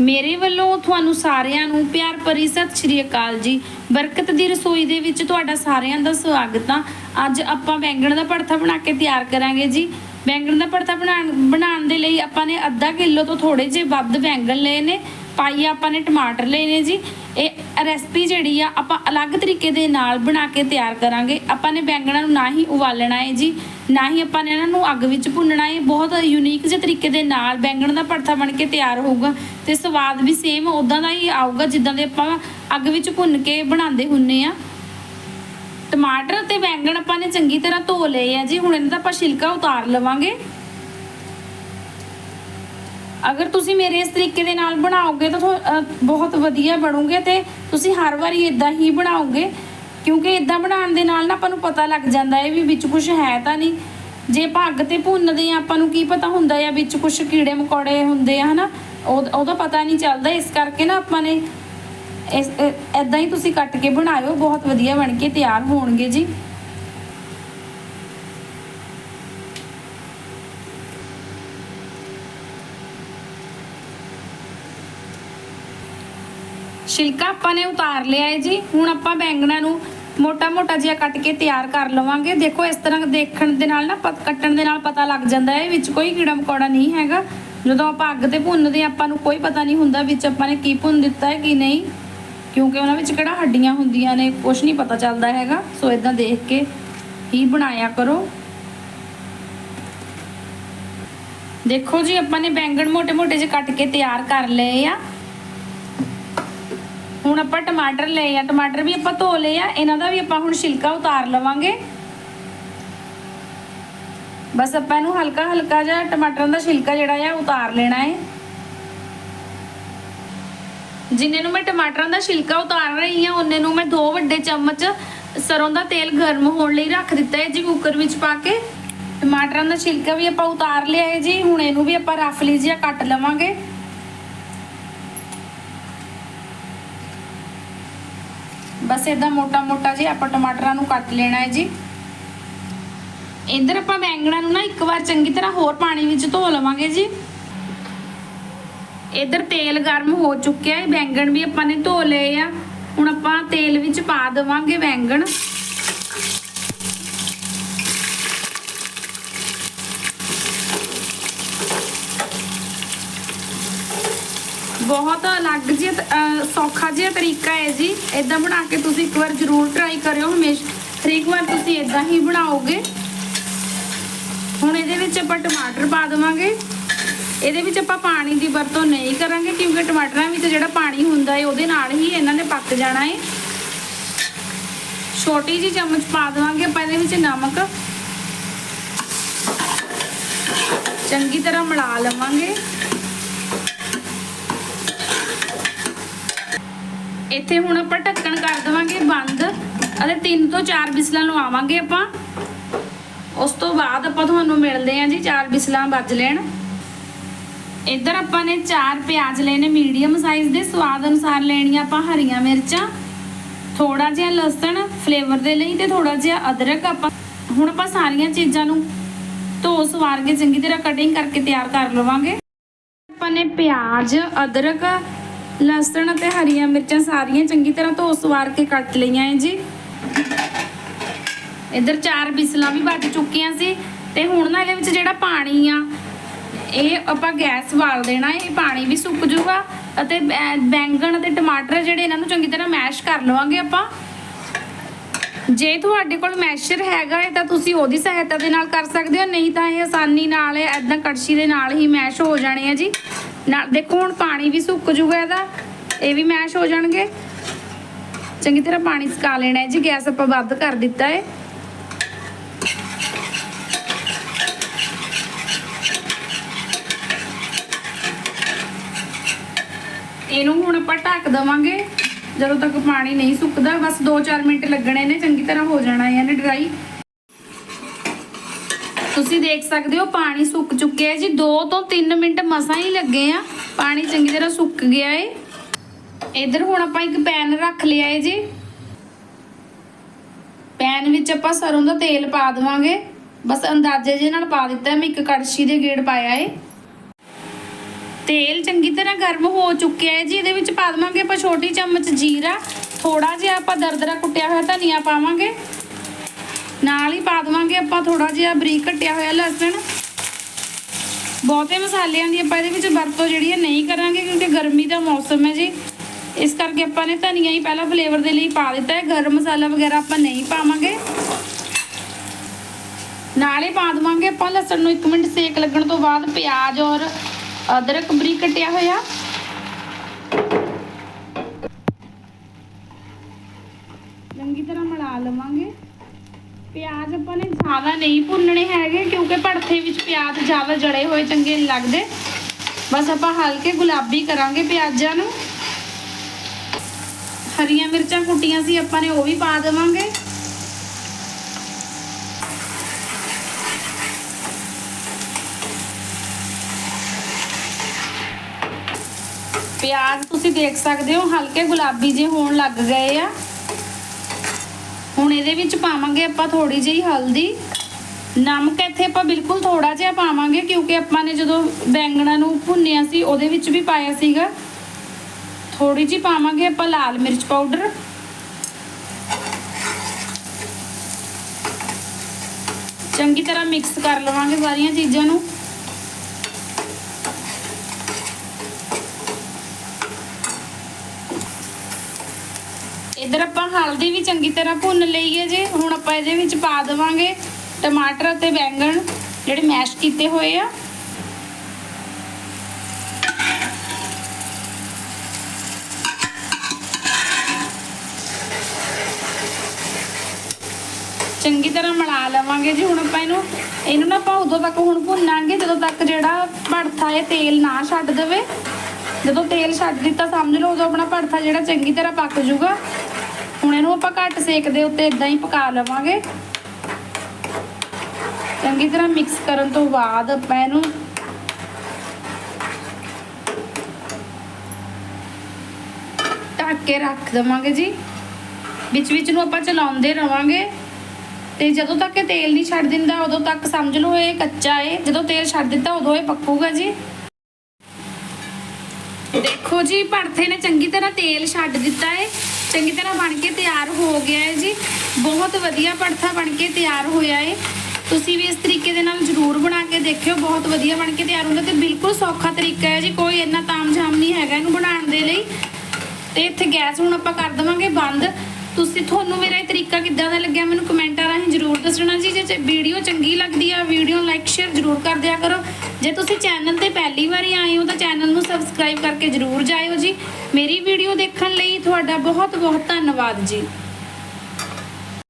ਮੇਰੇ ਵੱਲੋਂ ਤੁਹਾਨੂੰ ਸਾਰਿਆਂ ਨੂੰ ਪਿਆਰ ਭਰੀ ਸਤਿ ਸ਼੍ਰੀ ਅਕਾਲ ਜੀ। ਬਰਕਤ ਦੀ ਰਸੋਈ ਦੇ ਵਿੱਚ ਤੁਹਾਡਾ ਸਾਰਿਆਂ ਦਾ ਸਵਾਗਤ ਆ। ਅੱਜ ਆਪਾਂ ਬੈਂਗਣ ਦਾ ਭੜਥਾ ਬਣਾ ਕੇ ਤਿਆਰ ਕਰਾਂਗੇ ਜੀ। ਬੈਂਗਣ ਦਾ ਭੜਥਾ ਬਣਾਉਣ ਬਣਾਉਣ ਦੇ ਲਈ ਆਪਾਂ ਨੇ ਅੱਧਾ ਕਿਲੋ ਤੋਂ ਥੋੜੇ ਜਿਹੇ ਵੱਧ ਬੈਂਗਣ ਲਏ ਨੇ। ਪਾਈ ਆਪਾਂ ਨੇ ਟਮਾਟਰ ਲਏ ਨੇ ਜੀ। ਇਹ ਰੈਸਪੀ ਜਿਹੜੀ ਆ, ਆਪਾਂ ਅਲੱਗ ਤਰੀਕੇ ਦੇ ਨਾਲ ਬਣਾ ਕੇ ਤਿਆਰ ਕਰਾਂਗੇ। ਆਪਾਂ ਨੇ ਬੈਂਗਣਾ ਨੂੰ ਨਾ ਹੀ ਉਬਾਲਣਾ ਹੈ ਜੀ, ਨਾ ਹੀ ਆਪਾਂ ਨੇ ਇਹਨਾਂ ਨੂੰ ਅੱਗ ਵਿੱਚ ਭੁੰਨਣਾ ਹੈ ਬਹੁਤ ਯੂਨੀਕ ਜਿਹੇ ਤਰੀਕੇ ਦੇ ਨਾਲ ਬੈਂਗਣ ਦਾ ਭੜਥਾ ਬਣ ਕੇ ਤਿਆਰ ਹੋਊਗਾ ਤੇ ਸਵਾਦ ਵੀ ਸੇਮ ਉਦਾਂ ਦਾ ਹੀ ਆਊਗਾ ਜਿੱਦਾਂ ਦੇ ਆਪਾਂ ਅੱਗ ਵਿੱਚ ਭੁੰਨ ਕੇ ਬਣਾਉਂਦੇ ਹੁੰਨੇ ਆ। ਟਮਾਟਰ ਤੇ ਬੈਂਗਣ ਆਪਾਂ ਨੇ ਚੰਗੀ ਤਰ੍ਹਾਂ ਧੋ ਲਏ ਆ ਜੀ, ਹੁਣ ਇਹਨਾਂ ਦਾ ਆਪਾਂ ਛਿਲਕਾ ਉਤਾਰ ਲਵਾਂਗੇ। ਅਗਰ ਤੁਸੀਂ ਮੇਰੇ ਇਸ ਤਰੀਕੇ ਦੇ ਨਾਲ ਬਣਾਓਗੇ ਤਾਂ ਤੁਹਾ- ਬਹੁਤ ਵਧੀਆ ਬਣੋਗੇ ਤੇ ਤੁਸੀਂ ਹਰ ਵਾਰੀ ਇਦਾਂ ਹੀ ਬਣਾਓਗੇ, ਕਿਉਂਕਿ ਇਦਾਂ ਬਣਾਉਣ ਦੇ ਨਾਲ ਨਾ ਆਪਾਂ ਨੂੰ ਪਤਾ ਲੱਗ ਜਾਂਦਾ ਹੈ ਵੀ ਵਿੱਚ ਕੁਝ ਹੈ ਤਾਂ ਨਹੀਂ। ਜੇ ਆਪਾਂ ਅੱਗ ਤੇ ਭੁੰਨਦੇ ਆ ਆਪਾਂ ਨੂੰ ਕੀ ਪਤਾ ਹੁੰਦਾ ਆ ਵਿੱਚ ਕੁਝ ਕੀੜੇ ਮਕੌੜੇ ਹੁੰਦੇ ਆ, ਹਨਾ? ਉਹ- ਉਹਦਾ ਪਤਾ ਨਹੀਂ ਚੱਲਦਾ, ਇਸ ਕਰਕੇ ਨਾ ਆਪਾਂ ਨੇ ਇਸ ਇਦਾਂ ਹੀ ਤੁਸੀਂ ਕੱਟ ਕੇ ਬਣਾਇਓ, ਬਹੁਤ ਵਧੀਆ ਬਣ ਕੇ ਤਿਆਰ ਹੋਣਗੇ ਜੀ। ਛਿਲਕਾ ਆਪਾਂ ਨੇ ਉਤਾਰ ਲਿਆ ਹੈ ਜੀ। ਹੁਣ ਆਪਾਂ ਬੈਂਗਣਾ ਨੂੰ ਮੋਟਾ-ਮੋਟਾ ਜਿਹਾ ਕੱਟ ਕੇ ਤਿਆਰ ਕਰ ਲਵਾਂਗੇ। ਦੇਖੋ, ਇਸ ਤਰ੍ਹਾਂ ਦੇਖਣ ਦੇ ਨਾਲ ਨਾ ਕੱਟਣ ਦੇ ਨਾਲ ਪਤਾ ਲੱਗ ਜਾਂਦਾ ਹੈ ਵਿੱਚ ਕੋਈ ਕੀੜਾ ਮਕੌੜਾ ਨਹੀਂ ਹੈਗਾ। ਜਦੋਂ ਆਪਾਂ ਅੱਗ ਤੇ ਭੁੰਨਦੇ ਆਪਾਂ ਨੂੰ ਕੋਈ ਪਤਾ ਨਹੀਂ ਹੁੰਦਾ ਵਿੱਚ ਆਪਾਂ ਨੇ ਕੀ ਭੁੰਨ ਦਿੱਤਾ ਹੈ ਕੀ ਨਹੀਂ। ਕਿਉਂਕਿ ਉਹਨਾਂ ਵਿੱਚ ਕਿਹੜਾ ਹੱਡੀਆਂ ਹੁੰਦੀਆਂ ਨੇ ਕੁਝ ਨਹੀਂ ਪਤਾ ਚੱਲਦਾ ਹੈਗਾ। ਸੋ ਇਦਾਂ ਦੇਖ ਕੇ ਹੀ ਬਣਾਇਆ ਕਰੋ। ਦੇਖੋ ਜੀ, ਆਪਾਂ ਨੇ ਬੈਂਗਣ ਮੋਟੇ ਮੋਟੇ ਜਿਹੇ ਕੱਟ ਕੇ ਤਿਆਰ ਕਰ ਲਏ ਆ। ਹੁਣ ਆਪਾਂ ਟਮਾਟਰ ਲਏ ਆ, ਟਮਾਟਰ ਵੀ ਆਪਾਂ ਧੋ ਲਏ ਆ, ਇਹਨਾਂ ਦਾ ਵੀ ਆਪਾਂ ਹੁਣ ਛਿਲਕਾ ਉਤਾਰ ਲਵਾਂਗੇ। ਬਸ ਆਪਾਂ ਇਹਨੂੰ ਹਲਕਾ ਹਲਕਾ ਜਿਹਾ ਟਮਾਟਰਾਂ ਦਾ ਛਿਲਕਾ ਜਿਹੜਾ ਆ, ਉਤਾਰ ਲੈਣਾ ਹੈ ਜਿੰਨੇ ਨੂੰ ਮੈਂ ਟਮਾਟਰਾਂ ਦਾ ਛਿਲਕਾ ਉਤਾਰ ਰਹੀ ਆ, ਉਹਨੇ ਨੂੰ ਮੈਂ ਦੋ ਵੱਡੇ ਚਮਚ ਸਰੋਂ ਦਾ ਤੇਲ ਗਰਮ ਹੋਣ ਲਈ ਰੱਖ ਦਿੱਤਾ ਹੈ ਜੀ ਕੁੱਕਰ ਵਿੱਚ ਪਾ ਕੇ। ਟਮਾਟਰਾਂ ਦਾ ਛਿਲਕਾ ਵੀ ਆਪਾਂ ਉਤਾਰ ਲਿਆ ਹੈ ਜੀ, ਹੁਣ ਇਹਨੂੰ ਵੀ ਆਪਾਂ ਰਫਲੀ ਜਿਹਾ ਕੱਟ ਲਵਾਂਗੇ। ਬਸ ਇਦਾਂ ਮੋਟਾ-ਮੋਟਾ ਜੀ, ਆਪਾਂ ਟਮਾਟਰਾਂ ਨੂੰ ਕੱਟ ਲੈਣਾ ਹੈ ਜੀ। ਇੱਧਰ ਆਪਾਂ ਬੈਂਗਣਾ ਨੂੰ ਨਾ ਇੱਕ ਵਾਰ ਚੰਗੀ ਤਰ੍ਹਾਂ ਹੋਰ ਪਾਣੀ ਵਿੱਚ ਧੋ ਲਵਾਂਗੇ ਜੀ। ਇੱਧਰ ਤੇਲ ਗਰਮ ਹੋ ਚੁੱਕਿਆ ਹੈ, ਬੈਂਗਣ ਵੀ ਆਪਾਂ ਨੇ ਧੋ ਲਏ ਆ। ਹੁਣ ਆਪਾਂ ਤੇਲ ਵਿੱਚ ਪਾ ਦੇਵਾਂਗੇ ਬੈਂਗਣ। ਬਹੁਤ ਅਲੱਗ ਜਿਹਾ ਤਰੀਕਾ ਹੈ ਜੀ ਇਦਾਂ ਬਣਾ ਕੇ ਤੁਸੀਂ ਇੱਕ ਵਾਰ ਜ਼ਰੂਰ ਟਰਾਈ ਕਰਿਓ ਹਮੇਸ਼ਾ। ਹਰੇਕ ਵਾਰ ਤੁਸੀਂ ਇਦਾਂ ਹੀ ਬਣਾਓਗੇ। ਹੁਣ ਇਹਦੇ ਵਿੱਚ ਆਪਾਂ ਟਮਾਟਰ ਪਾ ਦੇਵਾਂਗੇ। ਇਹਦੇ ਵਿੱਚ ਆਪਾਂ ਪਾਣੀ ਦੀ ਵਰਤੋਂ ਨਹੀਂ ਕਰਾਂਗੇ ਕਿਉਂਕਿ ਟਮਾਟਰਾਂ ਵਿੱਚ ਜਿਹੜਾ ਪਾਣੀ ਹੁੰਦਾ ਹੈ ਉਹਦੇ ਨਾਲ ਹੀ ਇਹਨਾਂ ਨੇ ਪੱਕ ਜਾਣਾ ਹੈ ਛੋਟੀ ਜਿਹੀ ਚਮਚ ਪਾ ਦੇਵਾਂਗੇ ਆਪਾਂ ਇਹਦੇ ਵਿੱਚ ਨਮਕ। ਚੰਗੀ ਤਰ੍ਹਾਂ ਮਿਲਾ ਲਵਾਂਗੇ। ਇੱਥੇ ਹੁਣ ਆਪਾਂ ਢੱਕਣ ਕਰ ਦੇਵਾਂਗੇ ਬੰਦ। ਅਤੇ 3 ਤੋਂ 4 ਬਿਸਲਾਂ ਲਵਾਵਾਂਗੇ ਆਪਾਂ, ਉਸ ਤੋਂ ਬਾਅਦ ਆਪਾਂ ਤੁਹਾਨੂੰ ਮਿਲਦੇ ਹਾਂ ਜੀ 4 ਬਿਸਲਾਂ ਵੱਜ ਲੈਣ। ਇੱਧਰ ਆਪਾਂ ਨੇ 4 ਪਿਆਜ਼ ਲਏ ਨੇ ਮੀਡੀਅਮ ਸਾਈਜ਼ ਦੇ, ਸਵਾਦ ਅਨੁਸਾਰ ਲੈਣੀਆਂ ਆਪਾਂ ਹਰੀਆਂ ਮਿਰਚਾਂ ਥੋੜਾ ਜਿਹਾ ਲਸਣ ਫਲੇਵਰ ਦੇ ਲਈ ਤੇ ਥੋੜਾ ਜਿਹਾ ਅਦਰਕ ਆਪਾਂ ਹੁਣ ਆਪਾਂ ਸਾਰੀਆਂ ਚੀਜ਼ਾਂ ਨੂੰ ਧੋ ਸਵਾਰ ਕੇ ਚੰਗੀ ਤਰ੍ਹਾਂ ਕਟਿੰਗ ਕਰਕੇ ਤਿਆਰ ਕਰ ਲਵਾਂਗੇ। ਆਪਾਂ ਨੇ ਪਿਆਜ਼, ਅਦਰਕ ਲਸਣ ਅਤੇ ਹਰੀਆਂ ਮਿਰਚਾਂ ਸਾਰੀਆਂ ਚੰਗੀ ਤਰ੍ਹਾਂ ਧੋ ਸਵਾਰ ਕੇ ਕੱਟ ਲਈਆਂ ਹੈ ਜੀ। ਇੱਧਰ ਚਾਰ ਬਿਸਲਾਂ ਵੀ ਵੱਜ ਚੁੱਕੀਆਂ ਸੀ ਤੇ ਹੁਣ ਨਾ ਇਹਦੇ ਵਿੱਚ ਜਿਹੜਾ ਪਾਣੀ ਆ, ਇਹ ਆਪਾਂ ਗੈਸ ਵਾਲ ਦੇਣਾ, ਇਹ ਪਾਣੀ ਵੀ ਸੁੱਕ ਜਾਊਗਾ ਅਤੇ ਬੈਂਗਣ ਤੇ ਟਮਾਟਰ ਜਿਹੜੇ ਇਹਨਾਂ ਨੂੰ ਚੰਗੀ ਤਰ੍ਹਾਂ ਮੈਸ਼ ਕਰ ਲਵਾਂਗੇ ਆਪਾਂ। ਜੇ ਤੁਹਾਡੇ ਕੋਲ ਮੈਸ਼ਰ ਹੈਗਾ ਹੈ ਤਾਂ ਤੁਸੀਂ ਉਹਦੀ ਸਹਾਇਤਾ ਦੇ ਨਾਲ ਕਰ ਸਕਦੇ ਹੋ, ਨਹੀਂ ਤਾਂ ਇਹ ਆਸਾਨੀ ਨਾਲ ਐਦਾਂ ਕੜਛੀ ਦੇ ਨਾਲ ਹੀ ਮੈਸ਼ ਹੋ ਜਾਣੇ ਆ ਜੀ। ਨਾਲ ਦੇਖੋ, ਹੁਣ ਪਾਣੀ ਵੀ ਸੁੱਕ ਜੂਗਾ ਇਹਦਾ। ਇਹ ਵੀ ਮੈਸ਼ ਹੋ ਜਾਣਗੇ। ਚੰਗੀ ਤਰ੍ਹਾਂ ਪਾਣੀ ਸੁਕਾ ਲੈਣਾ ਹੈ ਜੀ, ਗੈਸ ਆਪਾਂ ਬੰਦ ਕਰ ਦਿੱਤਾ ਹੈ। ਇਹਨੂੰ ਹੁਣ ਆਪਾਂ ਢੱਕ ਦਵਾਂਗੇ। ਜਦੋਂ ਤੱਕ ਪਾਣੀ ਨਹੀਂ ਸੁੱਕਦਾ, ਬਸ 2-4 ਮਿੰਟ ਲੱਗਣੇ ਨੇ, ਚੰਗੀ ਤਰ੍ਹਾਂ ਹੋ ਜਾਣਾ ਹੈ ਇਹਨੇ ਡਰਾਈ ਤੁਸੀਂ ਦੇਖ ਸਕਦੇ ਹੋ ਪਾਣੀ ਸੁੱਕ ਚੁੱਕਿਆ ਹੈ ਜੀ। 2 ਤੋਂ 3 ਮਿੰਟ ਮਸਾਂ ਹੀ ਲੱਗੇ ਆ। ਪਾਣੀ ਚੰਗੀ ਤਰ੍ਹਾਂ ਸੁੱਕ ਗਿਆ ਏ। ਇਧਰ ਹੁਣ ਆਪਾਂ ਇੱਕ ਪੈਨ ਰੱਖ ਲਿਆ ਹੈ ਜੀ। ਪੈਨ ਵਿੱਚ ਆਪਾਂ ਸਰੋਂ ਦਾ ਤੇਲ ਪਾ ਦੇਵਾਂਗੇ। ਬਸ ਅੰਦਾਜ਼ੇ ਜੇ ਨਾਲ ਪਾ ਦਿੱਤਾ ਮੈਂ, ਇੱਕ ਕੜਛੀ ਦੇ ਗੇੜ ਪਾਇਆ ਏ। ਤੇਲ ਚੰਗੀ ਤਰ੍ਹਾਂ ਗਰਮ ਹੋ ਚੁੱਕਿਆ ਹੈ ਜੀ। ਇਹਦੇ ਵਿੱਚ ਪਾ ਦੇਵਾਂਗੇ ਆਪਾਂ ਛੋਟੀ ਚਮਚ ਜੀਰਾ। ਥੋੜਾ ਜਿਹਾ ਆਪਾਂ ਦਰਦਰਾ ਕੁੱਟਿਆ ਹੋਇਆ ਧਨੀਆ ਪਾਵਾਂਗੇ। ਨਾਲ ਹੀ ਪਾ ਦੇਵਾਂਗੇ, ਆਪਾਂ ਥੋੜਾ ਜਿਹਾ ਬਰੀਕ ਕੱਟਿਆ ਹੋਇਆ ਲਸਣ। ਬਹੁਤੇ ਮਸਾਲਿਆਂ ਦੀ ਆਪਾਂ ਇਹਦੇ ਵਿੱਚ ਵਰਤੋਂ ਜਿਹੜੀ ਹੈ ਨਹੀਂ ਕਰਾਂਗੇ, ਕਿਉਂਕਿ ਗਰਮੀ ਦਾ ਮੌਸਮ ਹੈ ਜੀ। ਇਸ ਕਰਕੇ ਆਪਾਂ ਨੇ ਧਨੀਆ ਹੀ ਪਹਿਲਾਂ ਫਲੇਵਰ ਦੇ ਲਈ ਪਾ ਦਿੱਤਾ ਹੈ। ਗਰਮ ਮਸਾਲਾ ਵਗੈਰਾ ਆਪਾਂ ਨਹੀਂ ਪਾਵਾਂਗੇ। ਨਾਲੇ ਪਾ ਦੇਵਾਂਗੇ ਆਪਾਂ ਲਸਣ ਨੂੰ 1 ਮਿੰਟ ਸੇਕ ਲੱਗਣ ਤੋਂ ਬਾਅਦ ਪਿਆਜ਼ ਔਰ ਅਦਰਕ ਬਰੀਕ ਕੱਟਿਆ ਹੋਇਆ। ਚੰਗੀ ਤਰ੍ਹਾਂ ਮਿਲਾ ਲਵਾਂਗੇ। ਪਿਆਜ਼ ਆਪਾਂ ਨੇ ਜ਼ਿਆਦਾ ਨਹੀਂ ਭੁੰਨਣੇ ਹੈਗੇ, ਕਿਉਂਕਿ ਭੜਥੇ ਵਿੱਚ ਪਿਆਜ਼ ਜ਼ਿਆਦਾ ਜੜੇ ਹੋਏ ਚੰਗੇ ਨਹੀਂ ਲੱਗਦੇ। ਬਸ ਆਪਾਂ ਹਲਕੇ ਗੁਲਾਬੀ ਕਰਾਂਗੇ ਪਿਆਜ਼ਾਂ ਨੂੰ। ਹਰੀਆਂ ਮਿਰਚਾਂ ਕੁੱਟੀਆਂ ਸੀ, ਆਪਾਂ ਨੇ ਉਹ ਵੀ ਪਾ ਦੇਵਾਂਗੇ। ਪਿਆਜ਼ ਤੁਸੀਂ ਦੇਖ ਸਕਦੇ ਹੋ, ਹਲਕੇ ਗੁਲਾਬੀ ਜੇ ਹੋਣ ਲੱਗ ਗਏ ਆ। ਹੁਣ ਇਹਦੇ ਵਿੱਚ ਪਾਵਾਂਗੇ ਆਪਾਂ ਥੋੜੀ ਜਿਹੀ ਹਲਦੀ। ਨਮਕ ਇੱਥੇ ਆਪਾਂ ਬਿਲਕੁਲ ਥੋੜਾ ਜਿਹਾ ਪਾਵਾਂਗੇ ਕਿਉਂਕਿ ਆਪਾਂ ਨੇ ਜਦੋਂ ਬੈਂਗਣਾ ਨੂੰ ਭੁੰਨਿਆ ਸੀ, ਉਹਦੇ ਵਿੱਚ ਵੀ ਪਾਇਆ ਸੀਗਾ। ਥੋੜੀ ਜਿਹੀ ਪਾਵਾਂਗੇ ਆਪਾਂ ਲਾਲ ਮਿਰਚ ਪਾਊਡਰ। ਚੰਗੀ ਤਰ੍ਹਾਂ ਮਿਕਸ ਕਰ ਲਵਾਂਗੇ ਸਾਰੀਆਂ ਚੀਜ਼ਾਂ ਨੂੰ ਇਧਰ ਆਪਾਂ ਹਲਦੀ ਵੀ ਚੰਗੀ ਤਰ੍ਹਾਂ ਭੁੰਨ ਲਈਏ ਜੇ। ਹੁਣ ਆਪਾਂ ਇਹਦੇ ਵਿੱਚ ਪਾ ਦੇਵਾਂਗੇ ਟਮਾਟਰ ਅਤੇ ਬੈਂਗਣ, ਜਿਹੜੇ ਮੈਸ਼ ਕੀਤੇ ਹੋਏ ਆ। ਚੰਗੀ ਤਰ੍ਹਾਂ ਮਿਲਾ ਲਵਾਂਗੇ ਜੀ। ਹੁਣ ਆਪਾਂ ਇਹਨੂੰ ਇਹਨੂੰ ਨਾ ਆਪਾਂ ਉਦੋਂ ਤੱਕ ਹੁਣ ਭੁੰਨਾਂਗੇ, ਜਦੋਂ ਤੱਕ ਜਿਹੜਾ ਭੜਥਾ ਹੈ ਤੇਲ ਨਾ ਛੱਡ ਦੇਵੇ। ਜਦੋਂ ਤੇਲ ਛੱਡ ਦਿੱਤਾ, ਸਮਝ ਲਓ, ਉਦੋਂ ਆਪਣਾ ਭੜਥਾ ਜਿਹੜਾ ਚੰਗੀ ਤਰ੍ਹਾਂ ਪੱਕ ਜਾਊਗਾ ਹੁਣ ਇਹਨੂੰ ਆਪਾਂ ਘੱਟ ਸੇਕ ਦੇ ਉੱਤੇ ਇਦਾਂ ਹੀ ਪਕਾ ਲਵਾਂਗੇ। ਚੰਗੀ ਤਰ੍ਹਾਂ ਮਿਕਸ ਕਰਨ ਤੋਂ ਬਾਅਦ ਆਪਾਂ ਇਹਨੂੰ ਢੱਕ ਕੇ ਰੱਖ ਦੇਵਾਂਗੇ ਜੀ। ਵਿੱਚ ਵਿੱਚ ਨੂੰ ਆਪਾਂ ਚਲਾਉਂਦੇ ਰਵਾਂਗੇ। ਤੇ ਜਦੋਂ ਤੱਕ ਇਹ ਤੇਲ ਨਹੀਂ ਛੱਡ ਦਿੰਦਾ, ਉਦੋਂ ਤੱਕ ਸਮਝ ਲਓ ਇਹ ਕੱਚਾ ਹੈ ਜਦੋਂ ਤੇਲ ਛੱਡ ਦਿੱਤਾ, ਉਦੋਂ ਇਹ ਪੱਕੂਗਾ ਜੀ। ਦੇਖੋ ਜੀ ਭੜਥੇ ਨੇ ਚੰਗੀ ਤਰ੍ਹਾਂ ਤੇਲ ਛੱਡ ਦਿੱਤਾ ਏ। ਚੰਗੀ ਤਰ੍ਹਾਂ ਬਣ ਕੇ ਤਿਆਰ ਹੋ ਗਿਆ ਹੈ ਜੀ। ਬਹੁਤ ਵਧੀਆ ਭੜਥਾ ਬਣ ਕੇ ਤਿਆਰ ਹੋਇਆ ਹੈ। ਤੁਸੀਂ ਵੀ ਇਸ ਤਰੀਕੇ ਦੇ ਨਾਲ ਜ਼ਰੂਰ ਬਣਾ ਕੇ ਦੇਖਿਓ। ਬਹੁਤ ਵਧੀਆ ਬਣ ਕੇ ਤਿਆਰ ਹੁੰਦਾ ਤੇ ਬਿਲਕੁਲ ਸੌਖਾ ਤਰੀਕਾ ਹੈ ਜੀ। ਕੋਈ ਇੰਨਾ ਤਾਮਝਾਮ ਨਹੀਂ ਹੈਗਾ ਇਹਨੂੰ ਬਣਾਉਣ ਦੇ ਲਈ। ਤੇ ਇੱਥੇ ਗੈਸ ਹੁਣ ਆਪਾਂ ਕਰ ਦੇਵਾਂਗੇ ਬੰਦ। ਤੁਸੀਂ ਤੁਹਾਨੂੰ ਮੇਰਾ ਇਹ ਤਰੀਕਾ ਕਿੱਦਾਂ ਦਾ ਲੱਗਿਆ ਮੈਨੂੰ ਕਮੈਂਟਾਂ ਰਾਹੀਂ ਜਰੂਰ ਦੱਸਣਾ ਜੀ। ਜੇ ਵੀਡੀਓ ਚੰਗੀ ਲੱਗਦੀ ਆ, ਵੀਡੀਓ ਲਾਈਕ ਸ਼ੇਅਰ ਜਰੂਰ ਕਰ ਦਿਆ ਕਰੋ। ਜੇ ਤੁਸੀਂ ਚੈਨਲ ਤੇ ਪਹਿਲੀ ਵਾਰੀ ਆਏ ਹੋ ਤਾਂ ਚੈਨਲ ਨੂੰ ਸਬਸਕ੍ਰਾਈਬ ਕਰਕੇ ਜਰੂਰ ਜਾਇਓ ਜੀ। ਮੇਰੀ ਵੀਡੀਓ ਦੇਖਣ ਲਈ ਤੁਹਾਡਾ ਬਹੁਤ ਬਹੁਤ ਧੰਨਵਾਦ ਜੀ।